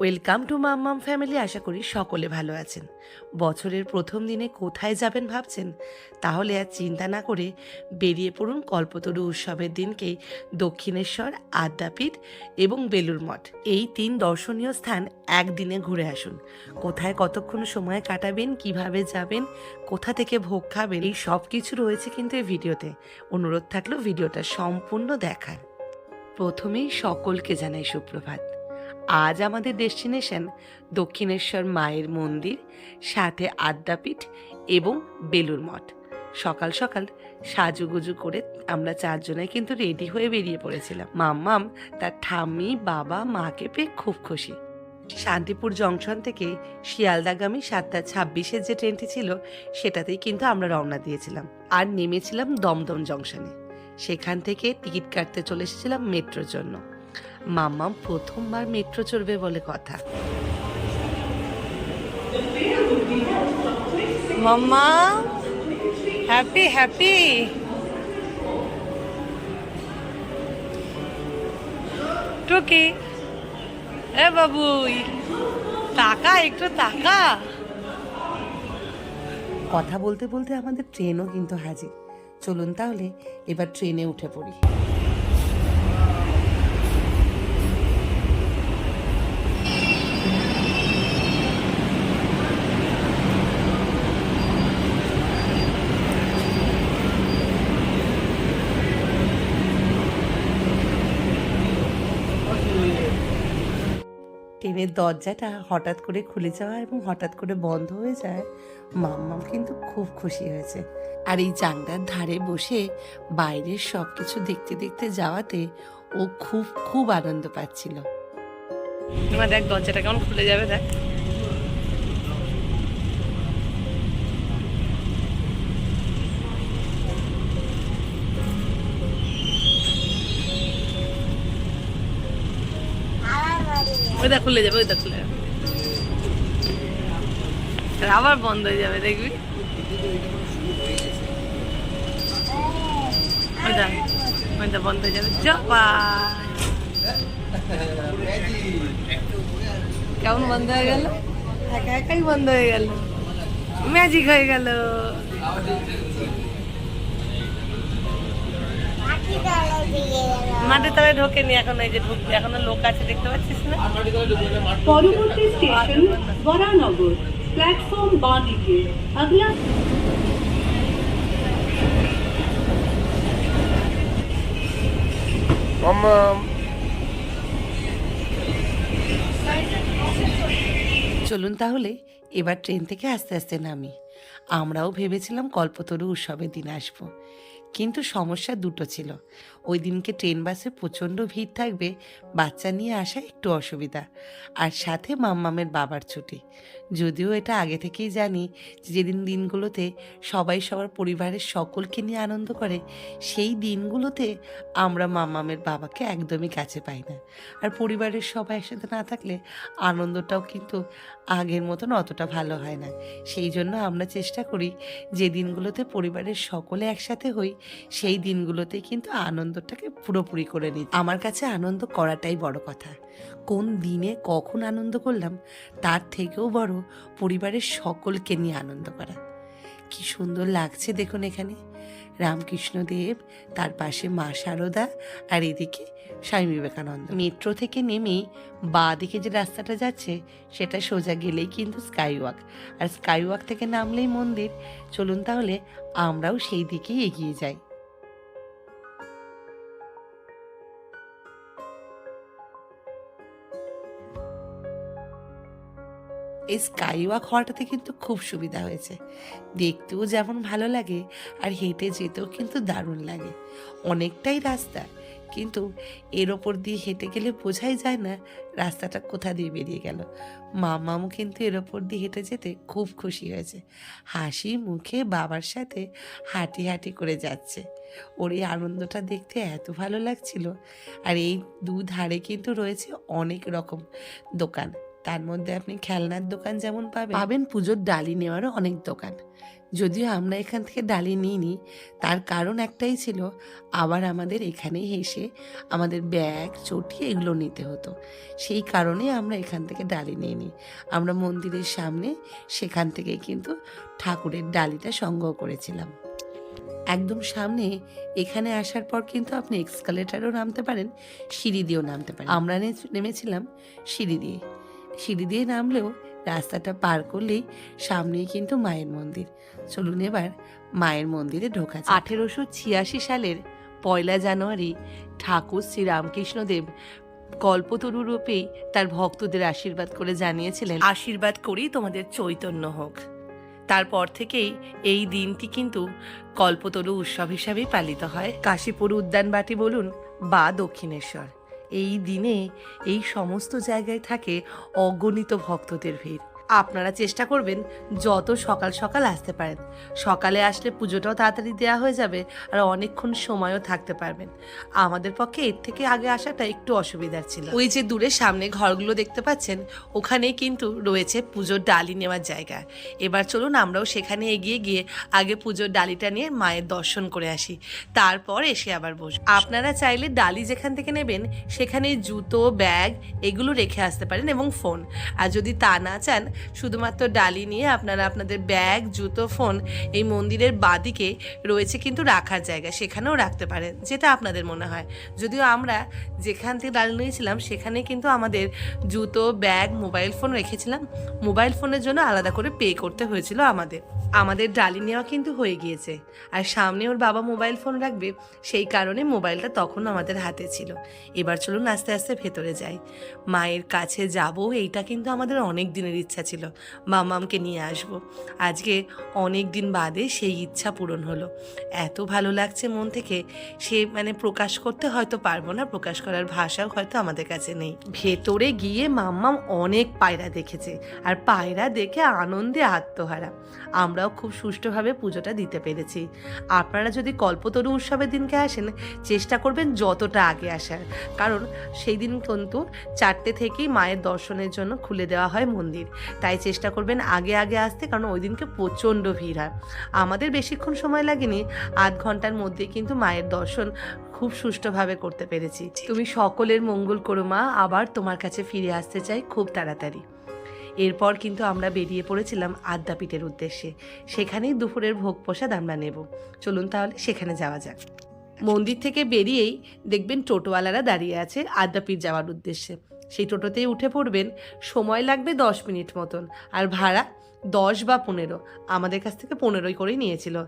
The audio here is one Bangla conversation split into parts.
ওয়েলকাম টু মাম্মাম ফ্যামিলি আশা করি সকলে ভালো আছেন। বছরের প্রথম দিনে কোথায় যাবেন ভাবছেন? তাহলে আর চিন্তা না করে বেরিয়ে পড়ুন কল্পতরু উৎসবের দিনকেই দক্ষিণেশ্বর, আদ্যাপীঠ এবং বেলুর মঠ। এই তিন দর্শনীয় স্থান একদিনে ঘুরে আসুন। কোথায় কতক্ষণ সময় কাটাবেন, কীভাবে যাবেন, কোথা থেকে ভোগ খাবেন, এই সব কিছু রয়েছে কিন্তু এই ভিডিওতে। অনুরোধ থাকলেও ভিডিওটা সম্পূর্ণ দেখার। প্রথমেই সকলকে জানাই সুপ্রভাত। আজ আমাদের ডেস্টিনেশন দক্ষিণেশ্বর মায়ের মন্দির, সাথে আদ্যাপীঠ এবং বেলুর মঠ। সকাল সকাল সাজুগুজু করে আমরা চারজনে কিন্তু রেডি হয়ে বেরিয়ে পড়েছিলাম। মাম্মাম, তার ঠাম্মি, বাবা, মাকে পেয়ে খুব খুশি। শান্তিপুর জংশন থেকে শিয়ালদাগামী সাতটা ছাব্বিশের যে ট্রেনটি ছিল, সেটাতেই কিন্তু আমরা রওনা দিয়েছিলাম আর নেমেছিলাম দমদম জংশনে। সেখান থেকে টিকিট কাটতে চলে এসেছিলাম মেট্রোর জন্য। মাম্মাম প্রথমবার মেট্রো চড়বে বলে কথা। মাম্মা হ্যাপি হ্যাপি। টুকি, এ বাবুই, টাকা, একটু টাকা। কথা বলতে বলতে আমাদের ট্রেনও কিন্তু হাজির। চলুন তাহলে, এবার ট্রেনে উঠে পড়ি। ট্রেনের দরজাটা হঠাৎ করে খুলে যাওয়া এবং হঠাৎ করে বন্ধ হয়ে যায় মাম্মাম কিন্তু খুব খুশি হয়েছে। আর এই জানলার ধারে বসে বাইরের সব কিছু দেখতে দেখতে যাওয়াতে ও খুব খুব আনন্দ পাচ্ছিল। দেখ দরজাটা কেমন খুলে যাবে দেখ। ওই দেখ খুলে যাবে ওই দেখ খুলে যাবে। আবার বন্ধ হয়ে যাবে, দেখবি? ওই দেখ বন্ধ হয়ে যাবে। জপা কেমন বন্ধ হয়ে গেল? একা একাই বন্ধ হয়ে গেল। ম্যাজিক হয়ে গেল। মাঠে তবে ঢোকেনি এখন এই যে ঢুকবে এখনও লোক আছে দেখতে পাচ্ছিস না? পরবর্তী স্টেশন বরানগর প্ল্যাটফর্ম বাঁ দিকে আগলা চলুন তাহলে এবার ট্রেন থেকে আস্তে আস্তে নামি। আমরাও ভেবেছিলাম কল্পতরু উৎসবের দিন আসব। কিন্তু সমস্যা দুটো ছিল। ওই দিনকে ট্রেন বাসে প্রচণ্ড ভিড় থাকবে, বাচ্চা নিয়ে আসা একটু অসুবিধা। আর সাথে মাম্মামের বাবার ছুটি। যদিও এটা আগে থেকেই জানি যেদিন দিনগুলোতে সবাই সবার পরিবারের সকলকে নিয়ে আনন্দ করে, সেই দিনগুলোতে আমরা মামামের বাবাকে একদমই কাছে পাই না। আর পরিবারের সবাই একসাথে না থাকলে আনন্দটাও কিন্তু আগের মতন অতটা ভালো হয় না। সেই জন্য আমরা চেষ্টা করি যে দিনগুলোতে পরিবারের সকলে একসাথে হই, সেই দিনগুলোতে কিন্তু আনন্দটাকে পুরোপুরি করে নিই। আমার কাছে আনন্দ করাটাই বড় কথা। কোন দিনে কখন আনন্দ করলাম, তার থেকেও বড় পরিবারের সকলকে নিয়ে আনন্দ করা। কি সুন্দর লাগছে দেখুন এখানে। রামকৃষ্ণদেব, তার পাশে মা শারদা আর এদিকে স্বামী বিবেকানন্দ। মেট্রো থেকে নেমে বাঁ দিকে যে রাস্তাটা যাচ্ছে, সেটা সোজা গেলেই কিন্তু স্কাই ওয়াক আর স্কাই ওয়াক থেকে নামলেই মন্দির। চলুন তাহলে আমরাও সেই দিকেই এগিয়ে যাই। এই স্কাই ওয়াক হওয়াটাতে কিন্তু খুব সুবিধা হয়েছে। দেখতেও যেমন ভালো লাগে আর হেঁটে যেতেও কিন্তু দারুণ লাগে। অনেকটাই রাস্তা, কিন্তু এর ওপর দিয়ে হেঁটে গেলে বোঝাই যায় না রাস্তাটা কোথা দিয়ে বেরিয়ে গেল। মামামও কিন্তু এর ওপর দিয়ে হেঁটে যেতে খুব খুশি হয়েছে। হাসি মুখে বাবার সাথে হাঁটি হাঁটি করে যাচ্ছে। ওর এই আনন্দটা দেখতে এত ভালো লাগছিল। আর এই দু ধারে কিন্তু রয়েছে অনেক রকম দোকান। তার মধ্যে আপনি খেলনার দোকান যেমন পাবেন। পাবেন পুজোর ডালি নেওয়ারও অনেক দোকান। যদিও আমরা এখান থেকে ডালি নিইনি, তার কারণ একটাই ছিল, আবার আমাদের এখানেই এসে আমাদের ব্যাগ, চটি এগুলো নিতে হতো। সেই কারণে আমরা এখান থেকে ডালি নিয়ে নিই আমরা মন্দিরের সামনে সেখান থেকে কিন্তু ঠাকুরের ডালিটা সংগ্রহ করেছিলাম। একদম সামনে এখানে আসার পর কিন্তু আপনি এক্সকালেটারও নামতে পারেন, সিঁড়ি দিয়েও নামতে পারেন। আমরা নেমেছিলাম সিঁড়ি দিয়ে। সিঁড়ি দিয়ে নামলেও রাস্তাটা পার করলেই সামনেই কিন্তু মায়ের মন্দির। চলুন এবার মায়ের মন্দিরে ঢোকা আঠেরোশো ছিয়াশি সালের পয়লা জানুয়ারি ঠাকুর শ্রীরামকৃষ্ণদেব কল্পতরু রূপেই তার ভক্তদের আশীর্বাদ করে জানিয়েছিলেন, আশীর্বাদ করি তোমাদের চৈতন্য হোক। তারপর থেকেই এই দিনটি কিন্তু কল্পতরু উৎসব হিসাবেই পালিত হয়। কাশীপুর উদ্যানবাটি বলুন বা দক্ষিণেশ্বর। এই দিনে এই সমস্ত জায়গায় থাকে অগণিত ভক্তদের ভিড়। আপনারা চেষ্টা করবেন যত সকাল সকাল আসতে পারেন। সকালে আসলে পুজোটাও তাড়াতাড়ি দেওয়া হয়ে যাবে আর অনেকক্ষণ সময়ও থাকতে পারবেন। আমাদের পক্ষে এর থেকে আগে আসাটা একটু অসুবিধার ছিল। ওই যে দূরে সামনে ঘরগুলো দেখতে পাচ্ছেন, ওখানেই কিন্তু রয়েছে পুজোর ডালি নেওয়ার জায়গা। এবার চলুন আমরাও সেখানে এগিয়ে গিয়ে আগে পুজোর ডালিটা নিয়ে মায়ের দর্শন করে আসি। তারপর এসে আবার বসবো। আপনারা চাইলে ডালি যেখান থেকে নেবেন সেখানে জুতো, ব্যাগ এগুলো রেখে আসতে পারেন এবং ফোন। আর যদি তা না চান শুধুমাত্র ডালি নিয়ে আপনারা আপনাদের ব্যাগ, জুতো, ফোন এই মন্দিরের বাদিকে রয়েছে কিন্তু রাখার জায়গা, সেখানেও রাখতে পারেন, যেটা আপনাদের মনে হয়। যদিও আমরা যেখান থেকে ডালি নিয়েছিলাম সেখানে কিন্তু আমাদের জুতো, ব্যাগ, মোবাইল ফোন রেখেছিলাম। মোবাইল ফোনের জন্য আলাদা করে পে করতে হয়েছিল আমাদের। আমাদের ডালি নেওয়া কিন্তু হয়ে গিয়েছে। আর সামনে ওর বাবা মোবাইল ফোন রাখবে, সেই কারণে মোবাইলটা তখন আমাদের হাতে ছিল। এবার চলুন আস্তে আস্তে ভেতরে যাই। মায়ের কাছে যাব, এইটা কিন্তু আমাদের অনেক দিনের ইচ্ছা ছিল। মামামকে নিয়ে আসব। আজকে অনেক দিন বাদে সেই ইচ্ছা পূরণ হলো। এত ভালো লাগছে মন থেকে, সে মানে প্রকাশ করতে হয়তো পারব না, প্রকাশ করার ভাষাও হয়তো আমাদের কাছে নেই। ভেতরে গিয়ে মাম্মাম অনেক পায়রা দেখেছে আর পায়রা দেখে আনন্দে আত্মহারা। আমরাও খুব সুষ্ঠুভাবে পুজোটা দিতে পেরেছি। আপনারা যদি কল্পতরু উৎসবের দিনকে আসেন, চেষ্টা করবেন যতটা আগে আসার। কারণ সেই দিন কিন্তু চারটে থেকেই মায়ের দর্শনের জন্য খুলে দেওয়া হয় মন্দির। তাই চেষ্টা করবেন আগে আগে আসতে কারণ ওই দিনকে প্রচণ্ড ভিড় হয়। আমাদের বেশিক্ষণ সময় লাগেনি আধ ঘণ্টার মধ্যে কিন্তু মায়ের দর্শন খুব সুষ্ঠুভাবে করতে পেরেছি। তুমি সকলের মঙ্গল করো মা আবার তোমার কাছে ফিরে আসতে চাই খুব তাড়াতাড়ি। এরপর কিন্তু আমরা বেরিয়ে পড়েছিলাম আদ্যাপীঠের উদ্দেশ্যে। সেখানেই দুপুরের ভোগ প্রসাদ আমরা নেব। চলুন তাহলে সেখানে যাওয়া যাক। মন্দির থেকে বেরিয়েই দেখবেন টোটোওয়ালারা দাঁড়িয়ে আছে আদ্যাপীঠ যাওয়ার উদ্দেশ্যে। সেই টোটোতেই উঠে পড়বেন, সময় লাগবে দশ মিনিট মতন। আর ভাড়া দশ বা পনেরো, আমাদের কাছ থেকে পনেরোই করেই নিয়েছিল।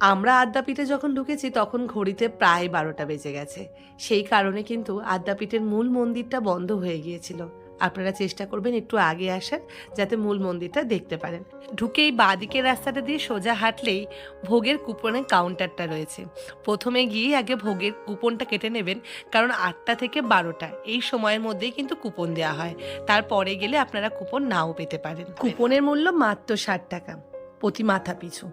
আমরা আদ্যাপীঠে যখন ঢুকেছি তখন ঘড়িতে প্রায় বারোটা বেজে গেছে। সেই কারণে কিন্তু আদ্যাপীঠের মূল মন্দিরটা বন্ধ হয়ে গিয়েছিল। আপনারা চেষ্টা করবেন একটু আগে আসার, যাতে মূল মন্দিরটা দেখতে পারেন। ঢুকেই বাঁদিকের রাস্তাটা দিয়ে সোজা হাঁটলেই ভোগের কুপনের কাউন্টারটা রয়েছে। প্রথমে গিয়ে আগে ভোগের কুপনটা কেটে নেবেন, কারণ আটটা থেকে বারোটা, এই সময়ের মধ্যেই কিন্তু কুপন দেওয়া হয়। তারপরে গেলে আপনারা কুপন নাও পেতে পারেন। কুপনের মূল্য মাত্র ষাট টাকা, প্রতি মাথা পিছু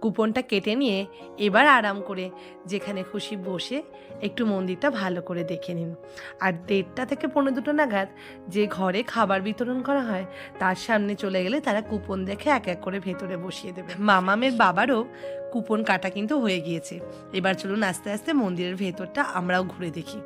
কুপনটা কেটে নিয়ে এবার আরাম করে যেখানে খুশি বসে একটু মন্দিরটা ভালো করে দেখে নিন। আর দেড়টা থেকে পনেরো দুটো নাগাদ যে ঘরে খাবার বিতরণ করা হয়, তার সামনে চলে গেলে তারা কুপন দেখে এক এক করে ভেতরে বসিয়ে দেবে। মামামের বাবারও কুপন কাটা কিন্তু হয়ে গিয়েছে। এবার চলুন আস্তে আস্তে মন্দিরের ভেতরটা আমরাও ঘুরে দেখি।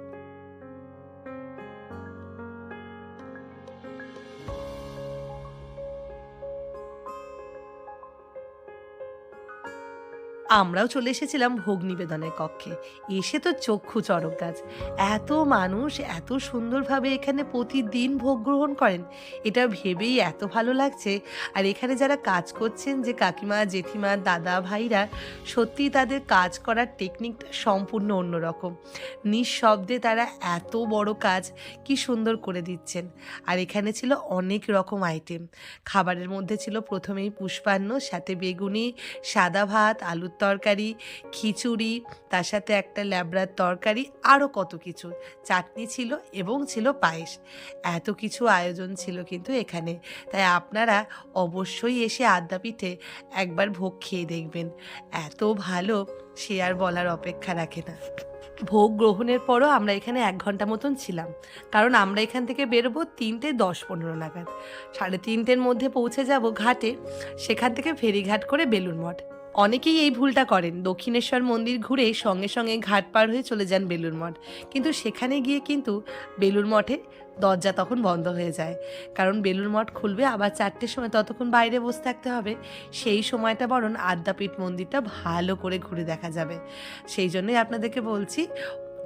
আমরাও চলে এসেছিলাম ভোগ নিবেদনের কক্ষে। এসে তো চক্ষু চড়ক গাছ। এত মানুষ এত সুন্দরভাবে এখানে প্রতিদিন ভোগ গ্রহণ করেন, এটা ভেবেই এত ভালো লাগছে। আর এখানে যারা কাজ করছেন, যে কাকিমা, জেঠিমা, দাদা, ভাইরা সত্যি তাদের কাজ করার টেকনিকটা সম্পূর্ণ অন্যরকম। নিঃশব্দে তারা এত বড় কাজ, কি সুন্দর করে দিচ্ছেন। আর এখানে ছিল অনেক রকম আইটেম খাবারের মধ্যে ছিল প্রথমেই পুষ্পান্ন, সাথে বেগুনি, সাদা ভাত, আলুর তরকারি, খিচুড়ি, তার সাথে একটা ল্যাবড়ার তরকারি আরও কত কিছু। চাটনি ছিল এবং ছিল পায়েস। এত কিছু আয়োজন ছিল কিন্তু এখানে। তাই আপনারা অবশ্যই এসে আদ্যাপীঠে একবার ভোগ খেয়ে দেখবেন। এত ভালো সে আর বলার অপেক্ষা রাখে না। ভোগ গ্রহণের পরও আমরা এখানে এক ঘণ্টা মতন ছিলাম। কারণ আমরা এখান থেকে বেরোবো তিনটে দশ পনেরো নাগাদ। সাড়ে তিনটের মধ্যে পৌঁছে যাব ঘাটে। সেখান থেকে ফেরিঘাট করে বেলুর মঠ। অনেকেই এই ভুলটা করেন। দক্ষিণেশ্বর মন্দির ঘুরে সঙ্গে সঙ্গে ঘাট পার হয়ে চলে যান বেলুর মঠ। কিন্তু সেখানে গিয়ে কিন্তু বেলুর মঠে দরজা তখন বন্ধ হয়ে যায়। কারণ বেলুর মঠ খুলবে আবার চারটের সময় ততক্ষণ বাইরে বসে থাকতে হবে। সেই সময়টা বরং আদ্যাপীঠ মন্দিরটা ভালো করে ঘুরে দেখা যাবে। সেই জন্যই আপনাদেরকে বলছি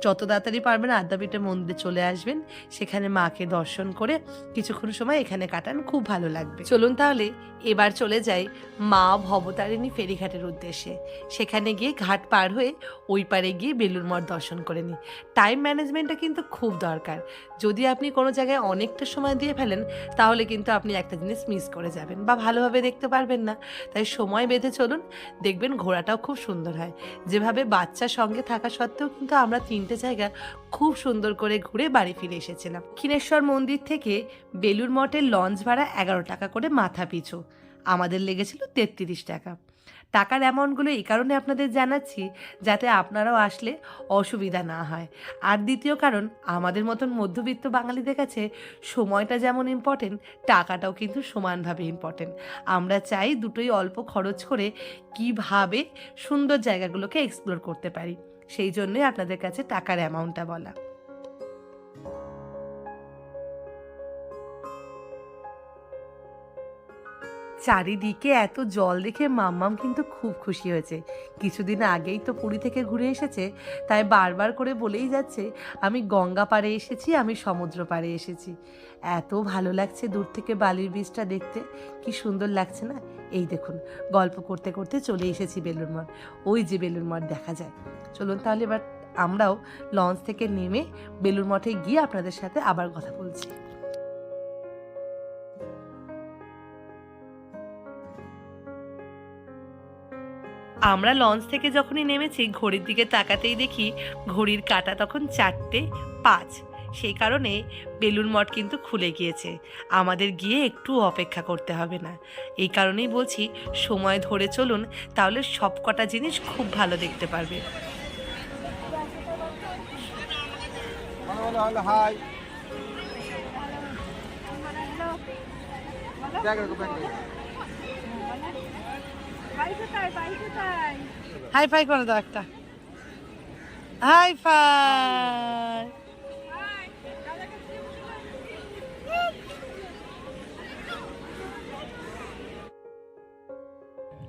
যত তাড়াতাড়ি পারবেন আদ্যাপীঠের মন্দিরে চলে আসবেন। সেখানে মাকে দর্শন করে কিছুক্ষণ সময় এখানে কাটান, খুব ভালো লাগবে। চলুন তাহলে এবার চলে যাই মা ভবতারিণী ফেরিঘাটের উদ্দেশ্যে। সেখানে গিয়ে ঘাট পার হয়ে ওই পারে গিয়ে বেলুর মঠ দর্শন করে নিই টাইম ম্যানেজমেন্টটা কিন্তু খুব দরকার। যদি আপনি কোনো জায়গায় অনেকটা সময় দিয়ে ফেলেন, তাহলে কিন্তু আপনি একটা জিনিস মিস করে যাবেন বা ভালোভাবে দেখতে পারবেন না। তাই সময় বেঁধে চলুন, দেখবেন ঘোরাটাও খুব সুন্দর হয়। যেভাবে বাচ্চা সঙ্গে থাকা সত্ত্বেও কিন্তু আমরা তিনটে জায়গা খুব সুন্দর করে ঘুরে বাড়ি ফিরে এসেছিলাম। ক্ষীণেশ্বর মন্দির থেকে বেলুর মঠের লঞ্চ ভাড়া এগারো টাকা করে মাথা পিছু। আমাদের লেগেছিল তেত্রিশ টাকা। টাকার অ্যামাউন্টগুলো এই কারণে আপনাদের জানাচ্ছি যাতে আপনারাও আসলে অসুবিধা না হয়। আর দ্বিতীয় কারণ, আমাদের মতন মধ্যবিত্ত বাঙালিদের কাছে সময়টা যেমন ইম্পর্টেন্ট টাকাটাও কিন্তু সমানভাবে ইম্পর্টেন্ট আমরা চাই দুটোই অল্প খরচ করে কীভাবে সুন্দর জায়গাগুলোকে এক্সপ্লোর করতে পারি। সেই জন্যই আপনাদের কাছে টাকার অ্যামাউন্টটা বলা। চারিদিকে এত জল দেখে মাম্মাম কিন্তু খুব খুশি হয়েছে। কিছুদিন আগেই তো পুরী থেকে ঘুরে এসেছে, তাই বারবার করে বলেই যাচ্ছে, আমি গঙ্গা পাড়ে এসেছি, আমি সমুদ্র পাড়ে এসেছি। এত ভালো লাগছে দূর থেকে বালির বীজটা দেখতে, কি সুন্দর লাগছে না? এই দেখুন, গল্প করতে করতে চলে এসেছি বেলুর মঠ, ওই যে বেলুর মঠ দেখা যায়। চলুন তাহলে এবার আমরাও লঞ্চ থেকে নেমে বেলুর মঠে গিয়ে আপনাদের সাথে আবার কথা বলছি। আমরা লঞ্চ থেকে যখনই নেমেছি, ঘড়ির দিকে তাকাতেই দেখি ঘড়ির কাঁটা তখন চারটে পাঁচ। সেই কারণে বেলুর মঠ কিন্তু খুলে গিয়েছে। আমাদের গিয়ে একটু অপেক্ষা করতে হবে না। এই কারণেই বলছি, সময় ধরে চলুন, তাহলে সব কটা জিনিস খুব ভালো দেখতে পারবে। হাই ব্যাগ রাখো ব্যাগ রাখো হাই ফাই করে দাও একটা হাই ফাই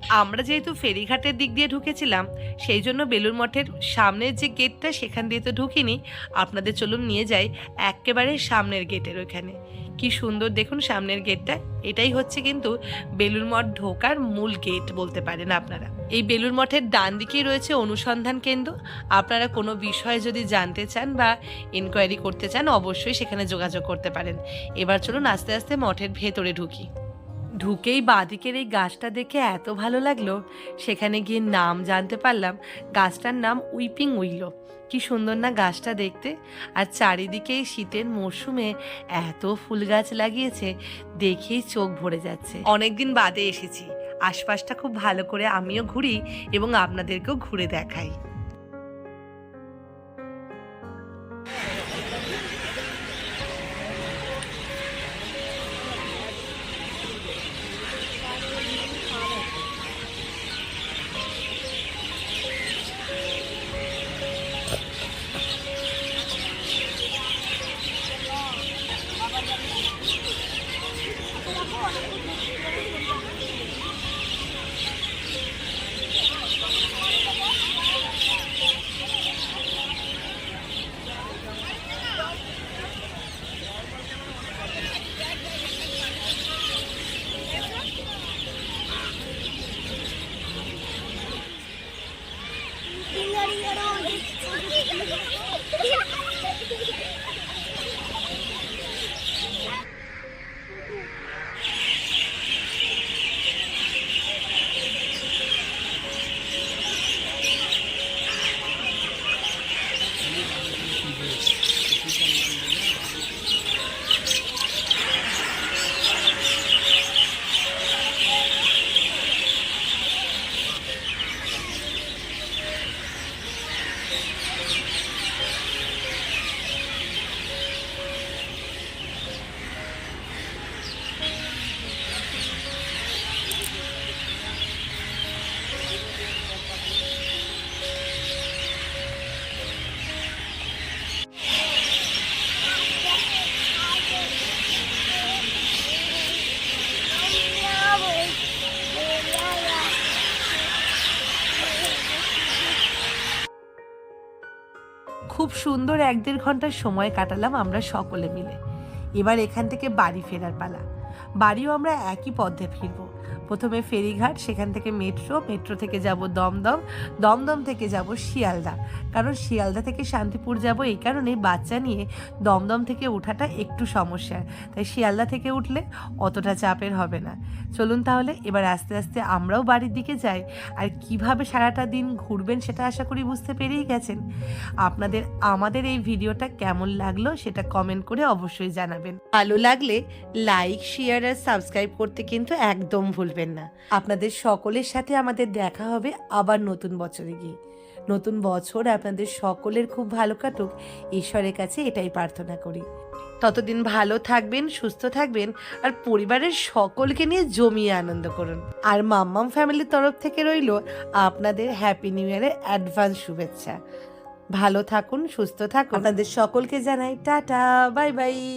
আমরা যেহেতু ফেরিঘাটের দিক দিয়ে ঢুকেছিলাম, সেই জন্য বেলুর মঠের সামনের যে গেটটা সেখান দিয়ে তো ঢুকিনি। আপনাদের চলুন নিয়ে যাই একেবারে সামনের গেটের ওইখানে। কি সুন্দর দেখুন সামনের গেটটা। এটাই হচ্ছে কিন্তু বেলুর মঠ ঢোকার মূল গেট বলতে পারেন আপনারা। এই বেলুর মঠের ডান দিকেই রয়েছে অনুসন্ধান কেন্দ্র। আপনারা কোনো বিষয়ে যদি জানতে চান বা ইনকোয়ারি করতে চান, অবশ্যই সেখানে যোগাযোগ করতে পারেন। এবার চলুন আস্তে আস্তে মঠের ভেতরে ঢুকি। ঢুকেই বাঁদিকের এই গাছটা দেখে এত ভালো লাগল, সেখানে গিয়ে নাম জানতে পারলাম গাছটার নাম উইপিং উইলো। কি সুন্দর না গাছটা দেখতে। আর চারিদিকে শীতের মরশুমে এত ফুল গাছ লাগিয়েছে, দেখেই চোখ ভরে যাচ্ছে। অনেকদিন বাদে এসেছি। আশপাশটা খুব ভালো করে আমিও ঘুরি এবং আপনাদেরকেও ঘুরে দেখাই। সুন্দর এক দেড় ঘণ্টার সময় কাটালাম আমরা সকলে মিলে। এবার এখান থেকে বাড়ি ফেরার পালা। বাড়িও আমরা একই পথে ফিরবো। প্রথমে ফেরিঘাট, সেখান থেকে মেট্রো মেট্রো থেকে যাব দমদম দমদম থেকে যাব শিয়ালদা। কারণ শিয়ালদা থেকে শান্তিপুর যাব এই কারণে বাচ্চা নিয়ে দমদম থেকে ওঠাটা একটু সমস্যা। তাই শিয়ালদা থেকে উঠলে অতটা চাপের হবে না। চলুন তাহলে এবার আস্তে আস্তে আমরাও বাড়ির দিকে যাই। আর কীভাবে সারাটা দিন ঘুরবেন সেটা আশা করি বুঝতে পেরেই গেছেন। আপনাদের, আমাদের এই ভিডিওটা কেমন লাগল সেটা কমেন্ট করে অবশ্যই জানাবেন। ভালো লাগলে লাইক শেয়ার আর সাবস্ক্রাইব করতে কিন্তু একদম ভুলবেন না। আপনাদের সকলের সাথে আমাদের দেখা হবে আবার নতুন বছরে গিয়ে। নতুন বছর আপনাদের সকলের খুব ভালো কাটুক। ঈশ্বরের কাছে এটাই প্রার্থনা করি। ততদিন ভালো থাকবেন সুস্থ থাকবেন আর পরিবারের সকলকে নিয়ে জমিয়ে আনন্দ করুন। আর মাম্মাম ফ্যামিলির তরফ থেকে রইল আপনাদের হ্যাপি নিউ ইয়ারের অ্যাডভান্স শুভেচ্ছা। ভালো থাকুন সুস্থ থাকুন। আপনাদের সকলকে জানাই টাটা বাই বাই।